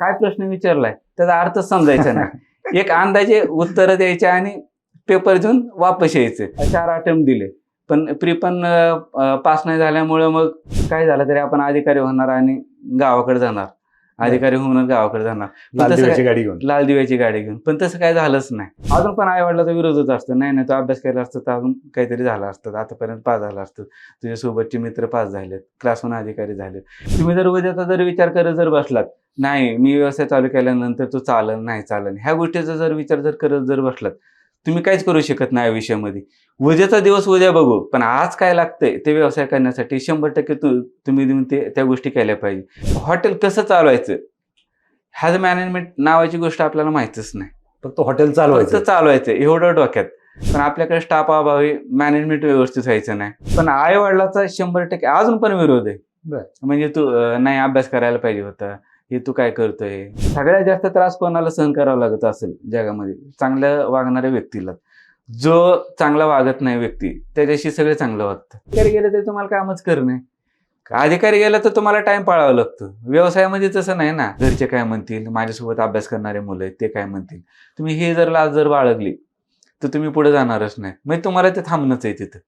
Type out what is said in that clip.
काय प्रश्न विचारलाय? त्याचा अर्थ समजायचा नाही. एक अंदाजे उत्तर द्यायचे आणि पेपर देऊन वापस यायचे. चार अटेम्प्ट दिले. पण प्री पण पास नाही झाल्यामुळे मग काय झालं तरी आपण अधिकारी होणार आणि गावाकडे जाणार. अधिकारी होऊन गावाकडे जाणार. गाडी घेऊन. लाल दिव्याची गाडी घेऊन. पण तसं काय झालंच नाही. अजून पण आई वडिलाचा विरोधच असतो. नाही नाही तो अभ्यास केला असतं तर अजून काहीतरी झालं असतं. आतापर्यंत पास झालं असतं. तुझ्या सोबतचे मित्र पास झालेत. क्लासहून अधिकारी झाले तुम्ही जर उद्याचा जर विचार करत जर बसलात नाही मी व्यवसाय चालू केल्यानंतर तो चालन नाही चालन ह्या गोष्टीचा जर विचार जर करत जर बसलात तुम्ही काहीच करू शकत नाही आयुष्यामध्ये उद्याचा दिवस उद्या बघू पण आज काय लागतंय ते व्यवसाय करण्यासाठी शंभर टक्के तू तुम्ही देऊन ते त्या गोष्टी केल्या पाहिजे. हॉटेल कसं चालवायचं? ह्याच मॅनेजमेंट नावाची गोष्ट आपल्याला माहितच नाही. फक्त हॉटेल चालवायचं. चालवायचं एवढं डोक्यात. पण आपल्याकडे स्टाफ अभावी मॅनेजमेंट व्यवस्थित व्हायचं नाही. पण आई वडिलाचा शंभर टक्के अजून पण विरोध आहे. म्हणजे तू नाही अभ्यास करायला पाहिजे होता. हे तू काय करतोय? सगळ्यात जास्त त्रास कोणाला सहन करावा लागत असेल जगामध्ये? चांगल्या वागणाऱ्या व्यक्तीला. जो चांगला वागत नाही व्यक्ती त्याच्याशी सगळे चांगलं वागतं अधिकारी गेलं तर तुम्हाला कामच करणे. अधिकारी गेला तर तुम्हाला टाइम पाळावा लागतो. व्यवसायामध्ये तसं नाही ना. घरचे काय म्हणतील? माझ्यासोबत अभ्यास करणारे मुलं आहेत ते काय म्हणतील? तुम्ही हे जर लाज जर बाळगली तर तुम्ही पुढे जाणारच नाही. म्हणजे तुम्हाला ते थांबणंच आहे तिथं.